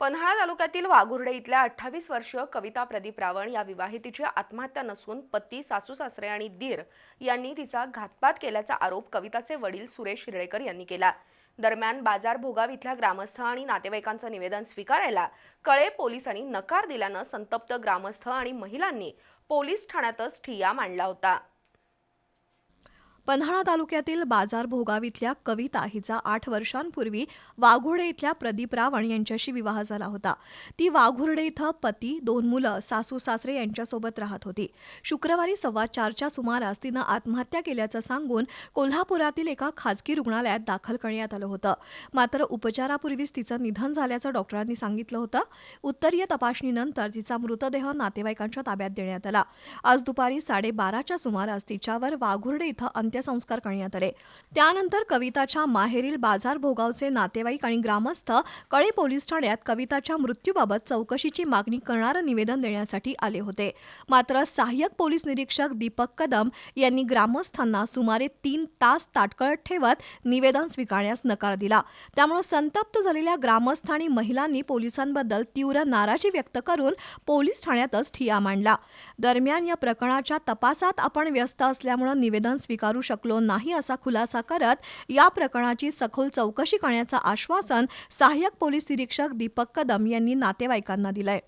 पन्हाळा तालुक्यातील वाघुर्डे इथल्या अठ्ठावीस वर्षीय कविता प्रदीप रावण या विवाहितीची आत्महत्या नसून पती सासू सासरे आणि दीर यांनी तिचा घातपात केल्याचा आरोप कविताचे वडील सुरेश शिरळेकर यांनी केला. दरम्यान बाजार भोगाव इथल्या ग्रामस्थ आणि नातेवाईकांचं निवेदन स्वीकारायला कळे पोलिसांनी नकार दिल्यानं संतप्त ग्रामस्थ आणि महिलांनी पोलीस ठाण्यातच ठिय्या मांडला होता. पन्हाळा तालुक्यातील बाजार भोगाव इथल्या कविता हिचा आठ वर्षांपूर्वी वाघुर्डे इथल्या प्रदीप रावण यांच्याशी विवाह झाला होता. ती वाघुर्डे इथं पती दोन मुलं सासू सासरे यांच्यासोबत राहत होती. शुक्रवारी सव्वा चारच्या सुमारास तिनं आत्महत्या केल्याचं सांगून कोल्हापुरातील एका खाजगी रुग्णालयात दाखल करण्यात आलं होतं. मात्र उपचारापूर्वीच तिचं निधन झाल्याचं डॉक्टरांनी सांगितलं होतं. उत्तरीय तपासणीनंतर तिचा मृतदेह नातेवाईकांच्या ताब्यात देण्यात आला. आज दुपारी साडेबाराच्या सुमारास तिच्यावर वाघुर्डे इथं अंत्यसंस्कार करण्यात आले. त्यानंतर कविताच्या माहेरील बाजार भोगावचे नातेवाईक आणि ग्रामस्थ कळे पोलीस ठाण्यात कविताच्या मृत्यूबाबत चौकशीची मागणी करणारं निवेदन देण्यासाठी आले होते. मात्र सहाय्यक पोलीस निरीक्षक दीपक कदम यांनी ग्रामस्थांना सुमारे तीन तास ताटकळत ठेवत निवेदन स्वीकारण्यास नकार दिला. त्यामुळे संतप्त झालेल्या ग्रामस्थ आणि महिलांनी पोलिसांबद्दल तीव्र नाराजी व्यक्त करून पोलीस ठाण्यातच ठिया मांडला. दरम्यान या प्रकरणाच्या तपासात आपण व्यस्त असल्यामुळे निवेदन स्वीकारू शकलो नाही असा खुलासा करत या प्रकरणाची सखोल चौकशी करण्याचं आश्वासन सहाय्यक पोलीस निरीक्षक दीपक कदम यांनी नातेवाईकांना दिलंय.